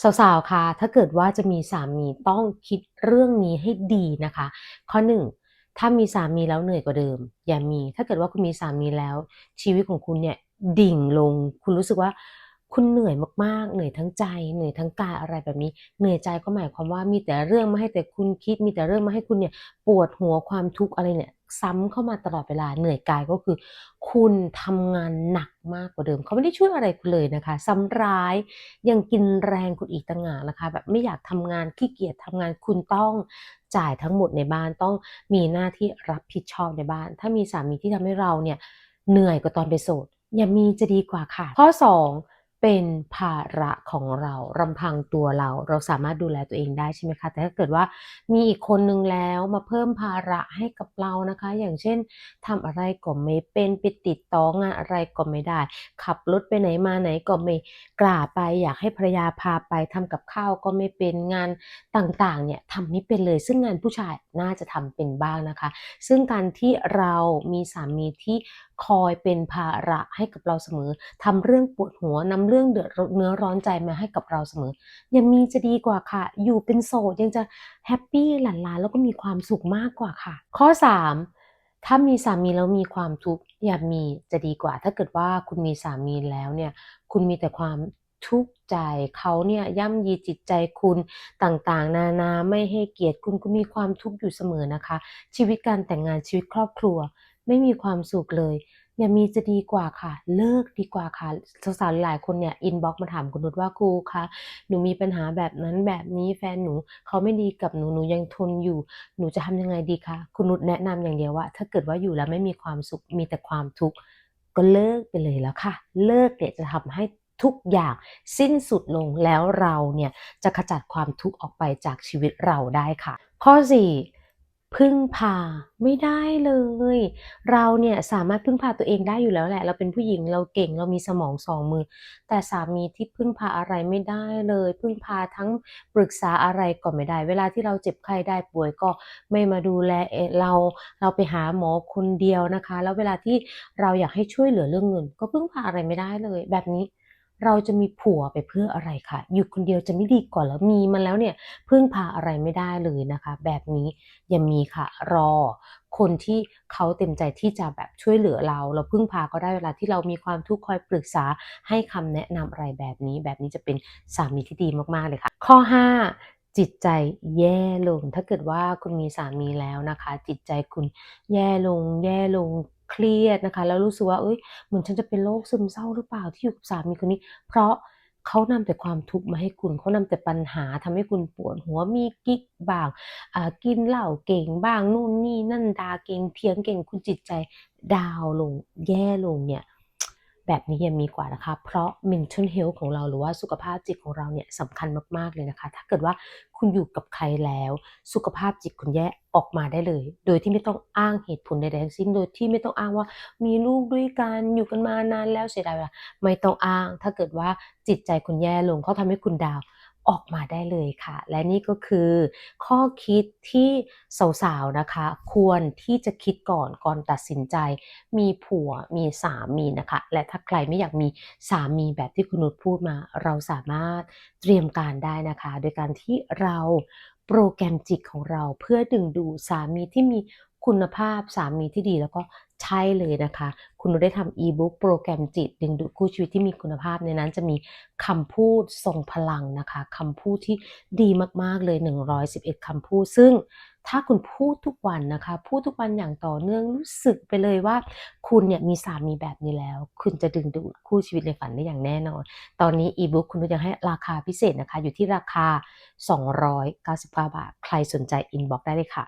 สาวๆคะถ้าเกิดว่าจะมีสามีต้องคิดเรื่องนี้ให้ดีนะคะ ข้อหนึ่งถ้ามีสามีแล้วเหนื่อยกว่าเดิม อย่ามี ถ้าเกิดว่าคุณมีสามีแล้ว ชีวิตของคุณเนี่ยดิ่งลง คุณรู้สึกว่าคุณเหนื่อยมากๆ เหนื่อยทั้งใจ เหนื่อยทั้งกายอะไรแบบนี้ เหนื่อยใจก็หมายความว่ามีแต่เรื่องมาให้แต่คุณคิด มีแต่เรื่องมาให้คุณเนี่ยปวดหัวความทุกข์อะไรเนี่ย ซ้ำเข้ามาตลอดเวลาเหนื่อยกายก็คือ คุณทำงานหนักมากกว่าเดิม เขาไม่ได้ช่วยอะไรคุณเลยนะคะ ซ้ำร้ายยังกินแรงคุณอีกต่างหากนะคะแบบไม่อยากทำงานขี้เกียจทำงานคุณต้องจ่ายทั้งหมดในบ้านต้องมีหน้าที่รับผิดชอบในบ้าน ถ้ามีสามีที่ทำให้เราเนี่ยเหนื่อยกว่าตอนเป็นโสดอย่ามีจะดีกว่าค่ะ ข้อ 2 เป็นภาระของเรารำพังตัวเรา เราสามารถดูแลตัวเองได้ใช่ไหมคะ แต่ถ้าเกิดว่ามีอีกคนหนึ่งแล้วมาเพิ่มภาระให้กับเรานะคะ อย่างเช่นทำอะไรก็ไม่เป็นไปติดต่องานอะไรก็ไม่ได้ ขับรถไปไหนมาไหนก็ไม่กล้าไป อยากให้ภรรยาพาไปทำกับข้าวก็ไม่เป็นงานต่างๆเนี่ยทำไม่เป็นเลย ซึ่งงานผู้ชายน่าจะทำเป็นบ้างนะคะ ซึ่งการที่เรามีสามีที่คอยเป็นภาระให้กับเราเสมอทำเรื่องปวดหัวนำเรื่องเดือดเนื้อร้อนใจมาให้กับเราเสมอ ยังมีจะดีกว่าค่ะ อยู่เป็นโสดยังจะแฮปปี้หลั่นล้าแล้วก็มีความสุขมากกว่าค่ะ ข้อ 3 ถ้ามีสามีแล้วมีความทุกข์อย่ามีจะดีกว่า ถ้าเกิดว่าคุณมีสามีแล้วเนี่ยคุณมีแต่ความทุกข์ใจเขาเนี่ยย่ำยีจิตใจคุณต่างๆ นานาไม่ให้เกียรติคุณคุณมีความทุกข์อยู่เสมอนะคะ ชีวิตการแต่งงานชีวิตครอบครัว ไม่มีความสุขเลย อย่ามีจะดีกว่าค่ะ เลิกดีกว่าค่ะสาวๆหลายคนเนี่ยอินบ็อกซ์มาถามคุณนุชว่าครูคะหนูมีปัญหาแบบนั้นแบบนี้แฟนหนูเขาไม่ดีกับหนูหนูยังทนอยู่ หนูจะทำยังไงดีคะคุณนุชแนะนำอย่างเดียวว่า ถ้าเกิดว่าอยู่แล้วไม่มีความสุขมีแต่ความทุกข์ก็เลิกไปเลยแล้วค่ะ เลิกเนี่ยจะทำให้ทุกอย่างสิ้นสุดลงแล้วเราเนี่ยจะขจัดความทุกข์ออกไปจากชีวิตเราได้ค่ะ ข้อ 4 พึ่งพาไม่ได้เลย เราเนี่ยสามารถพึ่งพาตัวเองได้อยู่แล้วแหละ เราเป็นผู้หญิงเราเก่งเรามีสมองสองมือ แต่สามีที่พึ่งพาอะไรไม่ได้เลย พึ่งพาทั้งปรึกษาอะไรก็ไม่ได้ เวลาที่เราเจ็บไข้ได้ป่วยก็ไม่มาดูแลเอ่อเราเราไปหาหมอคนเดียวนะคะ แล้วเวลาที่เราอยากให้ช่วยเหลือเรื่องเงิน ก็พึ่งพาอะไรไม่ได้เลยแบบนี้ เราจะมีผัวไปเพื่ออะไรคะอยู่คนเดียวจะไม่ดีกว่าเหรอมีมาแล้วเนี่ยพึ่งพาอะไรไม่ได้เลยนะคะ แบบนี้อย่ามีค่ะรอคนที่เขาเต็มใจที่จะแบบช่วยเหลือเรา เราพึ่งพาก็ได้เวลาที่เรามีความทุกข์คอยปรึกษาให้คำแนะนำอะไรแบบนี้ แบบนี้จะเป็นสามีที่ดีมากๆเลยค่ะ ข้อ 5จิตใจแย่ลง ถ้าเกิดว่าคุณมีสามีแล้วนะคะ จิตใจคุณแย่ลง แย่ลง เครียดนะคะ แล้วรู้สึกว่าเอ้ยเหมือนฉันจะเป็นโรคซึมเศร้าหรือเปล่าที่อยู่กับสามีคนนี้ เพราะเขานำแต่ความทุกข์มาให้คุณเขานำแต่ปัญหาทำให้คุณปวดหัวมีกิ๊กบ้างกินเหล้าเก่งบ้างนู่นนี่นั่นดาเก่งเทียงเก่งคุณจิตใจดาวลงแย่ลงเนี่ย แบบนี้ยังมีกว่านะคะ เพราะ mental health ของเราหรือว่าสุขภาพจิตของเราเนี่ยสำคัญมากๆเลยนะคะ ถ้าเกิดว่าคุณอยู่กับใครแล้ว สุขภาพจิตคุณแย่ออกมาได้เลย โดยที่ไม่ต้องอ้างเหตุผลใดๆทั้งสิ้น โดยที่ไม่ต้องอ้างว่ามีลูกด้วยกันอยู่กันมานานแล้วเสียดายเวลาไม่ต้องอ้าง ถ้าเกิดว่าจิตใจคุณแย่ลงเขาทำให้คุณดาว ออกมาได้เลยค่ะ และนี่ก็คือ ข้อคิดที่สาวๆนะคะ ควรที่จะคิดก่อนก่อนตัดสินใจ มีผัวมีสามีนะคะ และถ้าใครไม่อยากมีสามีแบบที่คุณนุชพูดมา เราสามารถเตรียมการได้นะคะ โดยการที่เราโปรแกรมจิตของเราเพื่อดึงดูดสามีที่มี คุณภาพสามีที่ดีแล้วก็ใช่เลยนะคะ คุณได้ทำอีบุ๊กโปรแกรมจิต ดึงดูดคู่ชีวิตที่มีคุณภาพในนั้นจะมีคำพูดทรงพลังนะคะคำพูดที่ดีมากๆเลย 111คำพูด ซึ่งถ้าคุณพูดทุกวันนะคะ พูดทุกวันอย่างต่อเนื่องรู้สึกไปเลยว่า คุณเนี่ยมีสามีแบบนี้แล้ว คุณจะดึงดูดคู่ชีวิตในฝันได้อย่างแน่นอน ตอนนี้อีบุ๊กคุณยังให้ราคาพิเศษนะคะ อยู่ที่ราคา 299 บาท ใครสนใจอินบ็อกซ์ได้เลยค่ะ